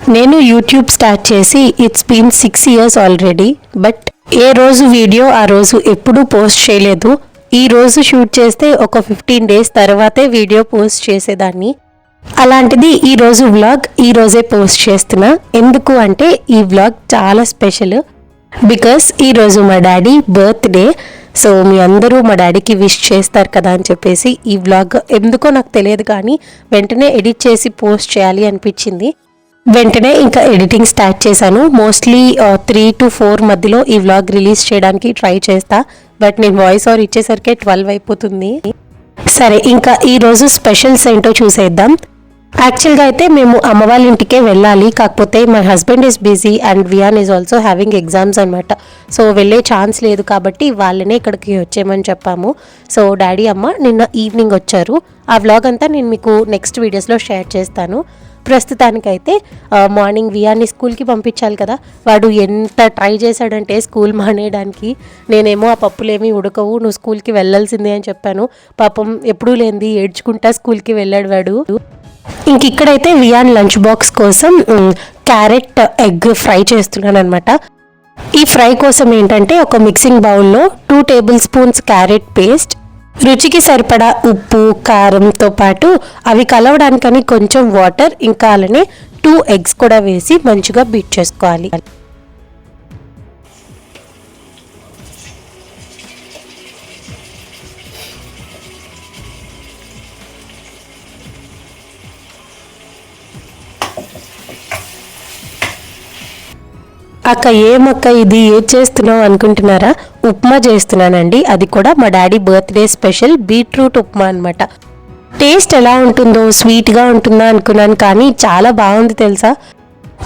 నేను YouTube start చేసి it's been six years already but ఏ రోజు వీడియో ఆ రోజు ఎప్పుడూ పోస్ట్ చేయలేదు. ఈ రోజు షూట్ చేస్తే ఒక ఫిఫ్టీన్ డేస్ తర్వాతే వీడియో పోస్ట్ చేసేదాన్ని. అలాంటిది ఈ రోజు వ్లాగ్ ఈ రోజే పోస్ట్ చేస్తున్నా. ఎందుకు అంటే ఈ వ్లాగ్ చాలా స్పెషల్ బికాస్ ఈ రోజు మా డాడీ బర్త్డే సో మీ అందరూ మా డాడీకి విష్ చేస్తారు కదా అని చెప్పేసి ఈ వ్లాగ్ ఎందుకో నాకు తెలియదు కానీ వెంటనే ఎడిట్ చేసి పోస్ట్ చేయాలి అనిపించింది. వెంటనే ఇంకా ఎడిటింగ్ స్టార్ట్ చేశాను. మోస్ట్లీ త్రీ టు ఫోర్ మధ్యలో ఈ వ్లాగ్ రిలీజ్ చేయడానికి ట్రై చేస్తా. బట్ నేను వాయిస్ ఓవర్ ఇచ్చేసరికి ట్వెల్వ్ అయిపోతుంది. సరే ఇంకా ఈ రోజు స్పెషల్స్ ఏంటో చూసేద్దాం. యాక్చువల్గా అయితే మేము అమ్మ వాళ్ళ ఇంటికే వెళ్ళాలి. కాకపోతే my husband is busy and Vian is also having exams అనమాట సో వెళ్ళే ఛాన్స్ లేదు కాబట్టి వాళ్ళనే ఇక్కడికి వచ్చేయమని చెప్పాము. సో డాడీ అమ్మ నిన్న ఈవినింగ్ వచ్చారు. ఆ వ్లాగ్ అంతా నేను మీకు నెక్స్ట్ వీడియోస్లో షేర్ చేస్తాను. ప్రస్తుతానికైతే మార్నింగ్ వియాన్ని స్కూల్కి పంపించాలి కదా. వాడు ఎంత ట్రై చేశాడంటే స్కూల్ మానేయడానికి. నేనేమో ఆ పప్పులేమీ ఉడకవు నువ్వు స్కూల్కి వెళ్ళాల్సిందే అని చెప్పాను. పాపం ఎప్పుడూ లేనిది ఏడ్చుకుంటా స్కూల్కి వెళ్ళాడు వాడు. ఇంక ఇక్కడైతే వియాన్ లంచ్ బాక్స్ కోసం క్యారెట్ ఎగ్ ఫ్రై చేస్తున్నాను అనమాట ఈ ఫ్రై కోసం ఏంటంటే ఒక మిక్సింగ్ బౌల్లో two tablespoons carrot paste రుచికి సరిపడా ఉప్పు కారంతో పాటు అవి కలవడానికని కొంచెం వాటర్ ఇంకా అలానే టూ ఎగ్స్ కూడా వేసి మంచిగా బీట్ చేసుకోవాలి. అక్క ఏమక్క ఇది ఏం చేస్తున్నావు అనుకుంటున్నారా? ఉప్మా చేస్తున్నానండి. అది కూడా మా daddy birthday special beetroot upma అన్నమాట. టేస్ట్ ఎలా ఉంటుందో స్వీట్గా ఉంటుందా అనుకున్నాను కానీ చాలా బాగుంది తెలుసా?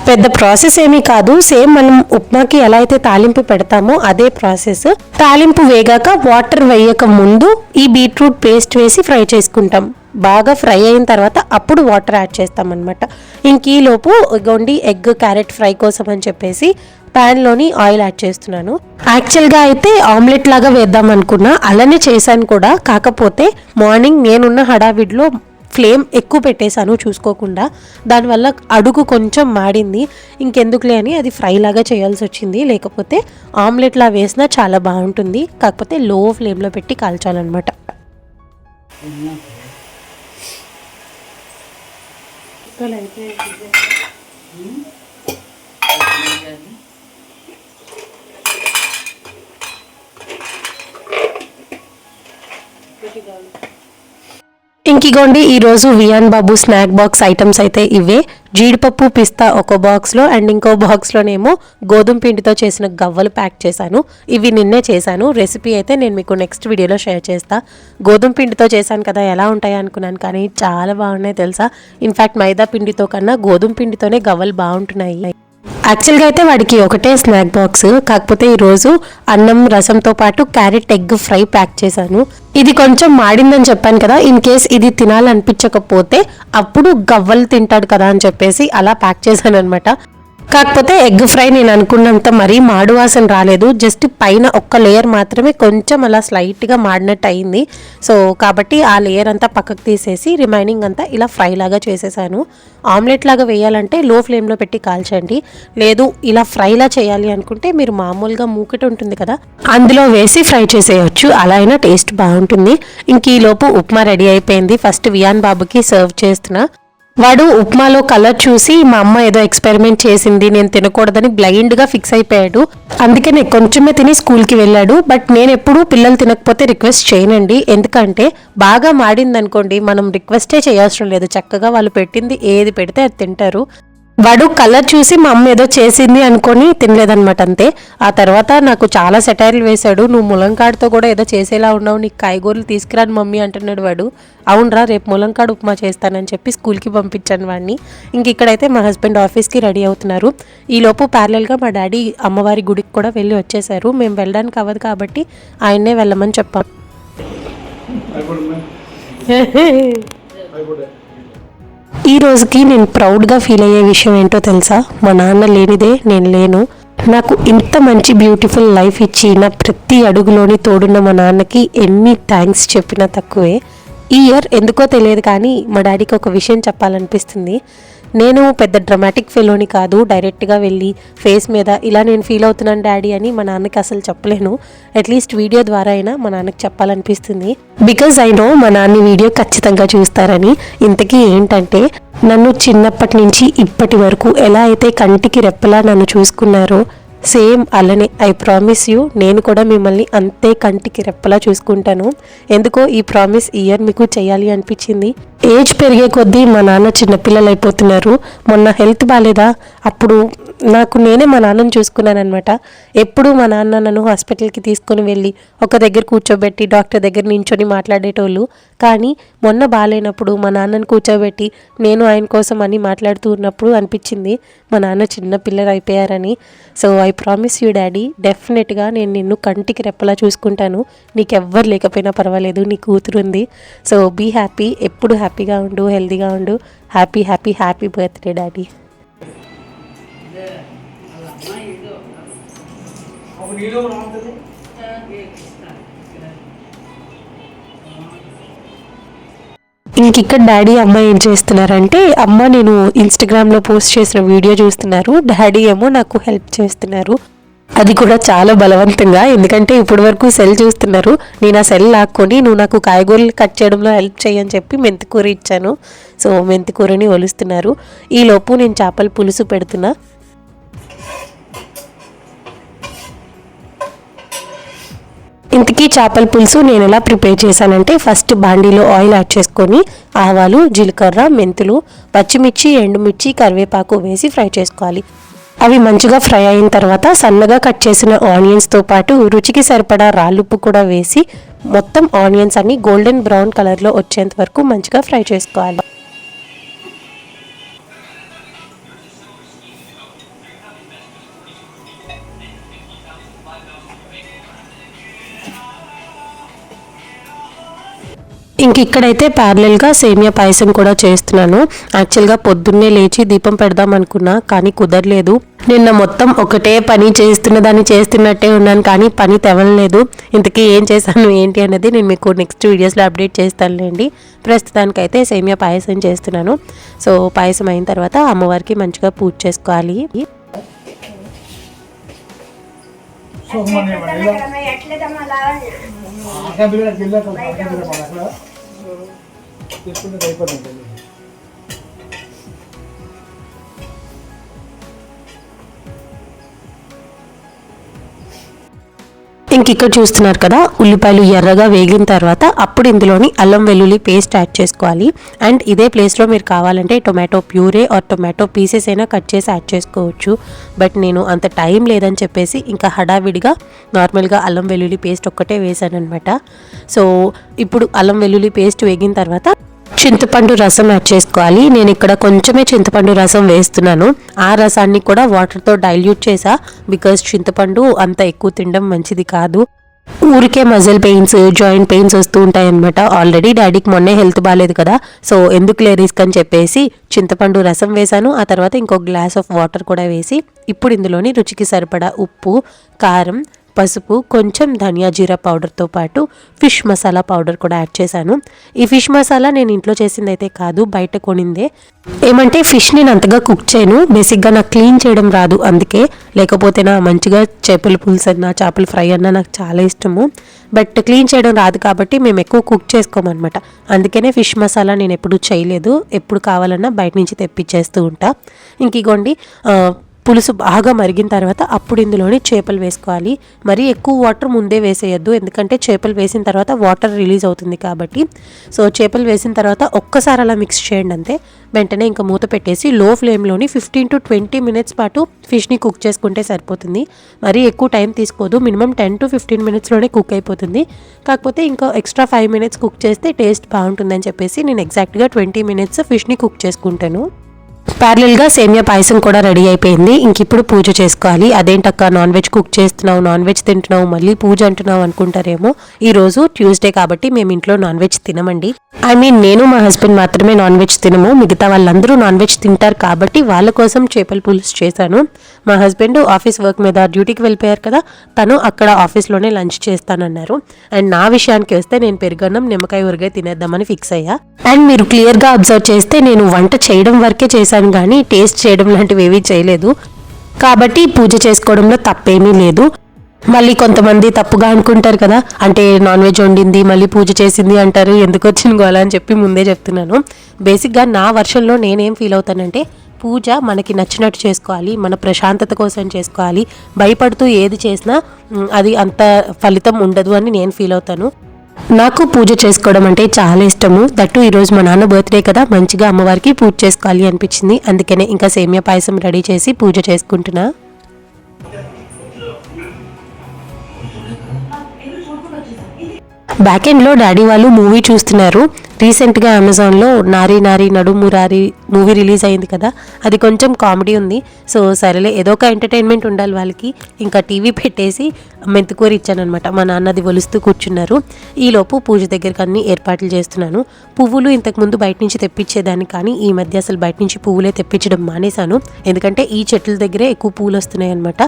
పెద్ద ప్రాసెస్ ఏమీ కాదు. సేమ్ మనం ఉప్మాకి ఎలా అయితే తాలింపు పెడతామో అదే ప్రాసెస్. తాలింపు వేగాక వాటర్ వేయక ముందు ఈ బీట్రూట్ పేస్ట్ వేసి ఫ్రై చేసుకుంటాం. బాగా ఫ్రై అయిన తర్వాత అప్పుడు వాటర్ యాడ్ చేస్తాం అనమాట ఇంక ఈ ఎగ్ క్యారెట్ ఫ్రై కోసం అని చెప్పేసి ప్యాన్లోని ఆయిల్ యాడ్ చేస్తున్నాను. యాక్చువల్గా అయితే ఆమ్లెట్ లాగా వేద్దాం అనుకున్నా. అలానే చేశాను కూడా. కాకపోతే మార్నింగ్ నేనున్న హడావిడిలో ఫ్లేమ్ ఎక్కువ పెట్టేశాను చూసుకోకుండా. దానివల్ల అడుగు కొంచెం మాడింది. ఇంకెందుకులే అని అది ఫ్రై లాగా చేయాల్సి వచ్చింది. లేకపోతే ఆమ్లెట్లా వేసినా చాలా బాగుంటుంది. కాకపోతే లో ఫ్లేమ్లో పెట్టి కాల్చాలన్నమాట. ఇంకిగోండి ఈరోజు వియాన్ బాబు స్నాక్ బాక్స్ ఐటమ్స్ అయితే ఇవే. జీడిపప్పు పిస్తా ఒక బాక్స్లో అండ్ ఇంకో బాక్స్లోనేమో గోధుమ పిండితో చేసిన గవ్వలు ప్యాక్ చేశాను. ఇవి నిన్నే చేశాను. రెసిపీ అయితే నేను మీకు నెక్స్ట్ వీడియోలో షేర్ చేస్తా. గోధుమ పిండితో చేశాను కదా ఎలా ఉంటాయి అనుకున్నాను కానీ చాలా బాగున్నాయి తెలుసా. ఇన్ఫ్యాక్ట్ మైదా పిండితో కన్నా గోధుమ పిండితోనే గవ్వలు బాగుంటున్నాయి. యాక్చువల్గా అయితే వాడికి ఒకటే స్నాక్ బాక్స్ కాకపోతే ఈరోజు అన్నం రసంతో పాటు క్యారెట్ ఎగ్ ఫ్రై ప్యాక్ చేశాను. ఇది కొంచెం మాడిందని చెప్పాను కదా ఇన్ కేస్ ఇది తినాలనిపించకపోతే అప్పుడు గవ్వలు తింటాడు కదా అని చెప్పేసి అలా ప్యాక్ చేశాను అనమాట కాకపోతే ఎగ్ ఫ్రై నేను అనుకున్నంత మరీ మాడు వాసన రాలేదు. జస్ట్ పైన ఒక్క లేయర్ మాత్రమే కొంచెం అలా స్లైట్గా మాడినట్టు అయింది సో కాబట్టి ఆ లేయర్ అంతా పక్కకు తీసేసి రిమైనింగ్ అంతా ఇలా ఫ్రై లాగా చేసేసాను. ఆమ్లెట్ లాగా వేయాలంటే లో ఫ్లేమ్లో పెట్టి కాల్చండి. లేదు ఇలా ఫ్రైలా చేయాలి అనుకుంటే మీరు మామూలుగా మూకటి ఉంటుంది కదా అందులో వేసి ఫ్రై చేసేయచ్చు. అలా అయినా టేస్ట్ బాగుంటుంది. ఇంక ఈలోపు ఉప్మా రెడీ అయిపోయింది. ఫస్ట్ వియాన్ బాబుకి సర్వ్ చేస్తున్నా. వాడు ఉప్మాలో కలర్ చూసి మా అమ్మ ఏదో ఎక్స్పెరిమెంట్ చేసింది నేను తినకూడదని బ్లైండ్గా ఫిక్స్ అయిపోయాడు. అందుకనే కొంచెమే తిని స్కూల్కి వెళ్ళాడు. బట్ నేను ఎప్పుడూ పిల్లలు తినకపోతే రిక్వెస్ట్ చేయనండి. ఎందుకంటే బాగా మాడింది అనుకోండి మనం రిక్వెస్టే చేయాల్సిన లేదు. చక్కగా వాళ్ళు పెట్టింది ఏది పెడితే అది తింటారు. వాడు కలర్ చూసి మా అమ్మ ఏదో చేసింది అనుకొని తినలేదన్నమాట అంతే. ఆ తర్వాత నాకు చాలా సెటైర్లు వేశాడు. నువ్వు ములంకాడతో కూడా ఏదో చేసేలా ఉన్నావు నీకు కాయగూరలు తీసుకురాను మమ్మీ అంటున్నాడు వాడు. అవునరా రేపు ములంకాడ ఉప్మా చేస్తానని చెప్పి స్కూల్కి పంపించాను వాడిని ఇంక ఇక్కడైతే మా హస్బెండ్ ఆఫీస్కి రెడీ అవుతున్నారు. ఈలోపు ప్యారలల్గా మా డాడీ అమ్మవారి గుడికి కూడా వెళ్ళి వచ్చేసారు మేము వెళ్ళడానికి అవ్వదు కాబట్టి ఆయన్నే వెళ్ళమని చెప్పాం. ఈ రోజుకి నేను ప్రౌడ్గా ఫీల్ అయ్యే విషయం ఏంటో తెలుసా? మా నాన్న లేనిదే నేను లేను. నాకు ఇంత మంచి బ్యూటిఫుల్ లైఫ్ ఇచ్చి నా ప్రతి అడుగులోని తోడున్న మా నాన్నకి ఎన్ని థ్యాంక్స్ చెప్పినా తక్కువే. ఈ ఇయర్ ఎందుకో తెలియదు కానీ మా డాడీకి ఒక విషయం చెప్పాలనిపిస్తుంది. నేను పెద్ద డ్రమాటిక్ ఫెలోని కాదు డైరెక్ట్గా వెళ్ళి ఫేస్ మీద ఇలా నేను ఫీల్ అవుతున్నాను డాడీ అని మా నాన్నకి అసలు చెప్పలేను. అట్లీస్ట్ వీడియో ద్వారా అయినా మా నాన్నకి చెప్పాలనిపిస్తుంది. బికాజ్ ఐ నో మా నాన్న వీడియో ఖచ్చితంగా చూస్తారని. ఇంతకీ ఏంటంటే నన్ను చిన్నప్పటి నుంచి ఇప్పటి వరకు ఎలా అయితే కంటికి రెప్పలా నన్ను చూసుకున్నారో సేమ్ అలానే ఐ ప్రామిస్ యూ నేను కూడా మిమ్మల్ని అంతే కంటికి రెప్పలా చూసుకుంటాను. ఎందుకో ఈ ప్రామిస్ ఇయర్ మీకు చేయాలి అనిపించింది. ఏజ్ పెరిగే కొద్దీ మా నాన్న చిన్నపిల్లలు అయిపోతున్నారు మొన్న హెల్త్ బాగాలేదా అప్పుడు నాకు నేనే మా నాన్నని చూసుకున్నాను అనమాట ఎప్పుడు మా నాన్న నన్ను హాస్పిటల్కి తీసుకొని వెళ్ళి ఒక దగ్గర కూర్చోబెట్టి డాక్టర్ దగ్గర నించొని మాట్లాడేటోళ్ళు. కానీ మొన్న బాగాలేనప్పుడు మా నాన్నని కూర్చోబెట్టి నేను ఆయన కోసం అని మాట్లాడుతూ ఉన్నప్పుడు అనిపించింది మా నాన్న చిన్న పిల్లలు అయిపోయారని so I promise you daddy డెఫినెట్గా నేను నిన్ను కంటికి రెప్పలా చూసుకుంటాను. నీకెవ్వరు లేకపోయినా పర్వాలేదు నీ కూతురు ఉంది సో బీ హ్యాపీ ఎప్పుడు హ్యాపీ. హ్యాపీగా ఉండు హెల్దీగా ఉండు. Happy happy happy birthday daddy. ఇంకిక్కడ ఇంక ఇక్కడ డాడీ అమ్మ ఏం చేస్తున్నారంటే అమ్మ నేను ఇన్స్టాగ్రామ్లో పోస్ట్ చేసిన వీడియో చూస్తున్నారు. డాడీ ఏమో నాకు హెల్ప్ చేస్తున్నారు. అది కూడా చాలా బలవంతంగా ఎందుకంటే ఇప్పటి వరకు సెల్ చూస్తున్నారు. నేను ఆ సెల్ లాక్కొని నువ్వు నాకు కాయగూరలు కట్ చేయడంలో హెల్ప్ చేయని చెప్పి మెంతికూర ఇచ్చాను. సో మెంతికూరని ఒలుస్తున్నారు. ఈలోపు నేను చేపల పులుసు పెడుతున్నా. ఇంతకీ చేపల పులుసు నేను ఎలా ప్రిపేర్ చేశానంటే ఫస్ట్ బాండీలో ఆయిల్ యాడ్ చేసుకొని ఆవాలు జీలకర్ర మెంతులు పచ్చిమిర్చి ఎండుమిర్చి కరివేపాకు వేసి ఫ్రై చేసుకోవాలి. అవి మంచిగా ఫ్రై అయిన తర్వాత సన్నగా కట్ చేసిన ఆనియన్స్తో పాటు రుచికి సరిపడా రాళ్ళుప్పు కూడా వేసి మొత్తం ఆనియన్స్ అన్ని గోల్డెన్ బ్రౌన్ కలర్లో వచ్చేంత వరకు మంచిగా ఫ్రై చేసుకోవాలి. ఇంక ఇక్కడైతే ప్యారలల్గా సేమియా పాయసం కూడా చేస్తున్నాను. యాక్చువల్గా పొద్దున్నే లేచి దీపం పెడదాం అనుకున్నా కానీ కుదరలేదు. నిన్న మొత్తం ఒకటే పని చేస్తున్న దాన్ని చేస్తున్నట్టే ఉన్నాను కానీ పని తెవలలేదు ఇంతకీ ఏం చేశాను ఏంటి అనేది నేను మీకు నెక్స్ట్ వీడియోస్లో అప్డేట్ చేస్తానులేండి. ప్రస్తుతానికైతే సేమియా పాయసం చేస్తున్నాను. సో పాయసం అయిన తర్వాత అమ్మవారికి మంచిగా పూజ చేసుకోవాలి. సోమవారం ఇంక ఇక్కడ చూస్తున్నారు కదా ఉల్లిపాయలు ఎర్రగా వేగిన తర్వాత అప్పుడు ఇందులోని అల్లం వెల్లుల్లి పేస్ట్ యాడ్ చేసుకోవాలి. అండ్ ఇదే ప్లేస్లో మీరు కావాలంటే tomato puree or tomato pieces అయినా కట్ చేసి యాడ్ చేసుకోవచ్చు. బట్ నేను అంత టైం లేదని చెప్పేసి ఇంకా హడావిడిగా నార్మల్గా అల్లం వెల్లుల్లి పేస్ట్ ఒక్కటే వేసాను అనమాట సో ఇప్పుడు అల్లం వెల్లుల్లి పేస్ట్ వేగిన తర్వాత చింతపండు రసం యాడ్ చేసుకోవాలి. నేను ఇక్కడ కొంచెమే చింతపండు రసం వేస్తున్నాను. ఆ రసాన్ని కూడా వాటర్తో డైల్యూట్ చేసా బికాస్ చింతపండు అంత ఎక్కువ తినడం మంచిది కాదు. ఊరికే మజిల్ పెయిన్స్ జాయింట్ పెయిన్స్ వస్తూ ఉంటాయి అనమాట ఆల్రెడీ డాడీకి మొన్నే హెల్త్ బాగాలేదు కదా. సో ఎందుకులే రిస్క్ అని చెప్పేసి చింతపండు రసం వేశాను. ఆ తర్వాత ఇంకో గ్లాస్ ఆఫ్ వాటర్ కూడా వేసి ఇప్పుడు ఇందులోని రుచికి సరిపడా ఉప్పు కారం పసుపు కొంచెం ధనియా జీరా పౌడర్తో పాటు ఫిష్ మసాలా పౌడర్ కూడా యాడ్ చేశాను. ఈ ఫిష్ మసాలా నేను ఇంట్లో చేసింది అయితే కాదు బయట కొనిందే. ఏమంటే ఫిష్ నేను అంతగా కుక్ చేయను బేసిక్గా నాకు క్లీన్ చేయడం రాదు అందుకే. లేకపోతే నా మంచిగా చేపల పులుసు అన్నా చేపల ఫ్రై అన్నా నాకు చాలా ఇష్టము. బట్ క్లీన్ చేయడం రాదు కాబట్టి మేము ఎక్కువ కుక్ చేసుకోమన్నమాట. అందుకనే ఫిష్ మసాలా నేను ఎప్పుడు చేయలేదు. ఎప్పుడు కావాలన్నా బయట నుంచి తెప్పించేస్తూ ఉంటా. ఇంక ఇగోండి పులుసు బాగా మరిగిన తర్వాత అప్పుడు ఇందులోని చేపలు వేసుకోవాలి. మరీ ఎక్కువ వాటర్ ముందే వేసేయద్దు. ఎందుకంటే చేపలు వేసిన తర్వాత వాటర్ రిలీజ్ అవుతుంది కాబట్టి. సో చేపలు వేసిన తర్వాత ఒక్కసారి అలా మిక్స్ చేయండి అంతే. వెంటనే ఇంకా మూత పెట్టేసి లో ఫ్లేమ్లోని ఫిఫ్టీన్ టు ట్వంటీ మినిట్స్ పాటు ఫిష్ని కుక్ చేసుకుంటే సరిపోతుంది. మరీ ఎక్కువ టైం తీసుకోదు. మినిమం టెన్ టు ఫిఫ్టీన్ మినిట్స్లోనే కుక్ అయిపోతుంది. కాకపోతే ఇంకా ఎక్స్ట్రా ఫైవ్ మినిట్స్ కుక్ చేస్తే టేస్ట్ బాగుంటుందని చెప్పేసి నేను ఎగ్జాక్ట్గా ట్వంటీ మినిట్స్ ఫిష్ని కుక్ చేసుకుంటాను. ప్యారలల్గా సేమియా పాయసం కూడా రెడీ అయిపోయింది. ఇంక ఇప్పుడు పూజ చేసుకోవాలి. అదేంటక్క నాన్ వెజ్ కుక్ చేస్తున్నావు నాన్ వెజ్ తింటున్నావు మళ్ళీ పూజ అంటున్నావు అనుకుంటారేమో. ఈ రోజు ట్యూస్డే కాబట్టి మేము ఇంట్లో నాన్ వెజ్ తినమండి. ఐ మీన్ నేను మా హస్బెండ్ మాత్రమే నాన్ వెజ్ తినము. మిగతా వాళ్ళందరూ నాన్ వెజ్ తింటారు కాబట్టి వాళ్ళ కోసం చేపల పులుసు చేశాను. మా హస్బెండ్ ఆఫీస్ వర్క్ మీద డ్యూటీకి వెళ్ళిపోయారు కదా తను అక్కడ ఆఫీస్లోనే లంచ్ చేస్తానన్నారు. అండ్ నా విషయానికి వస్తే నేను పెరుగన్నం నిమ్మకాయ ఊరగాయ తినేద్దామని ఫిక్స్ అయ్యా. అండ్ మీరు క్లియర్గా అబ్జర్వ్ చేస్తే నేను వంట చేయడం వరకే చేశాను కానీ టేస్ట్ చేయడం లాంటివి ఏవీ చేయలేదు. కాబట్టి పూజ చేసుకోవడంలో తప్పేమీ లేదు. మళ్ళీ కొంతమంది తప్పుగా అనుకుంటారు కదా. అంటే నాన్ వెజ్ వండింది మళ్ళీ పూజ చేసింది అంటారు. ఎందుకు వచ్చిన గోల అని చెప్పి ముందే చెప్తున్నాను. బేసిక్గా నా వర్షంలో నేనేం ఫీల్ అవుతానంటే పూజ మనకి నచ్చినట్టు చేసుకోవాలి మన ప్రశాంతత కోసం చేసుకోవాలి. భయపడుతూ ఏది చేసినా అది అంత ఫలితం ఉండదు అని నేను ఫీల్ అవుతాను. నాకు పూజ చేసుకోవడం అంటే చాలా ఇష్టము. దట్టు ఈరోజు మా నాన్న బర్త్డే కదా మంచిగా అమ్మవారికి పూజ చేసుకోవాలి అనిపించింది. అందుకనే ఇంకా సేమియా పాయసం రెడీ చేసి పూజ చేసుకుంటున్నా. బ్యాక్ ఎండ్లో డాడీ వాళ్ళు మూవీ చూస్తున్నారు. రీసెంట్గా అమెజాన్లో నారీ నారీ నడుమురారి మూవీ రిలీజ్ అయింది కదా. అది కొంచెం కామెడీ ఉంది. సో సరేలే ఏదో ఒక ఎంటర్టైన్మెంట్ ఉండాలి వాళ్ళకి. ఇంకా టీవీ పెట్టేసి మెంతుకూర ఇచ్చానమాట మా నాన్నది ఒలుస్తూ కూర్చున్నారు. ఈలోపు పూజ దగ్గరికి అన్ని ఏర్పాట్లు చేస్తున్నాను. పువ్వులు ఇంతకుముందు బయట నుంచి తెప్పించేదాన్ని కానీ ఈ మధ్య అసలు బయట నుంచి పువ్వులే తెప్పించడం మానేశాను. ఎందుకంటే ఈ చెట్ల దగ్గరే ఎక్కువ పూలు వస్తున్నాయి అనమాట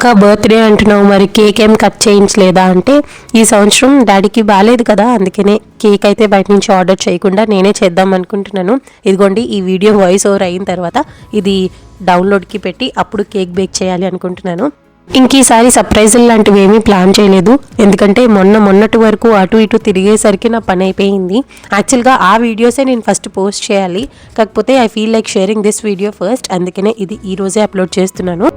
అక్క బర్త్డే అంటున్నావు మరి కేక్ ఏం కట్ చేయించలేదా అంటే ఈ సంవత్సరం డాడీకి బాగాలేదు కదా అందుకనే కేక్ అయితే బయట నుంచి ఆర్డర్ చేయకుండా నేనే చేద్దాం అనుకుంటున్నాను. ఇదిగోండి ఈ వీడియో వాయిస్ ఓవర్ అయిన తర్వాత ఇది డౌన్లోడ్కి పెట్టి అప్పుడు కేక్ బేక్ చేయాలి అనుకుంటున్నాను. ఇంక ఈసారి సర్ప్రైజులు లాంటివి ఏమీ ప్లాన్ చేయలేదు. ఎందుకంటే మొన్న మొన్నటి వరకు అటు ఇటు తిరిగేసరికి నా పని అయిపోయింది. యాక్చువల్గా ఆ వీడియోసే నేను ఫస్ట్ పోస్ట్ చేయాలి. కాకపోతే I feel like sharing this video first అందుకనే ఇది ఈ రోజే అప్లోడ్ చేస్తున్నాను.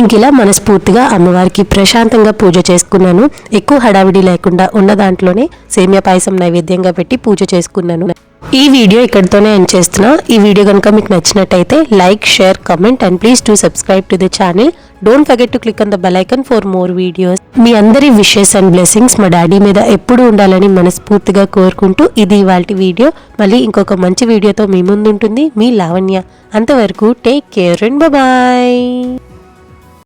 ఇంక ఇలా మనస్ఫూర్తిగా అమ్మవారికి ప్రశాంతంగా పూజ చేసుకున్నాను. ఎక్కువ హడావిడి లేకుండా ఉన్న దాంట్లోనే సేమియా పాయసం నైవేద్యంగా పెట్టి పూజ చేసుకున్నాను. ఈ వీడియో ఇక్కడితోనే ఎండ్ చేస్తున్నా. ఈ వీడియో కనుక మీకు నచ్చినట్టయితే like share comment and please to subscribe to the channel don't forget to click on the bell icon for more videos మీ అందరి విషెస్ అండ్ బ్లెస్సింగ్స్ మా డాడీ మీద ఎప్పుడు ఉండాలని మనస్ఫూర్తిగా కోరుకుంటూ ఇది ఇవాళ వీడియో. మళ్ళీ ఇంకొక మంచి వీడియోతో మీ ముందు ఉంటుంది మీ లావణ్య. అంతవరకు టేక్ కేర్ అండ్ బాయ్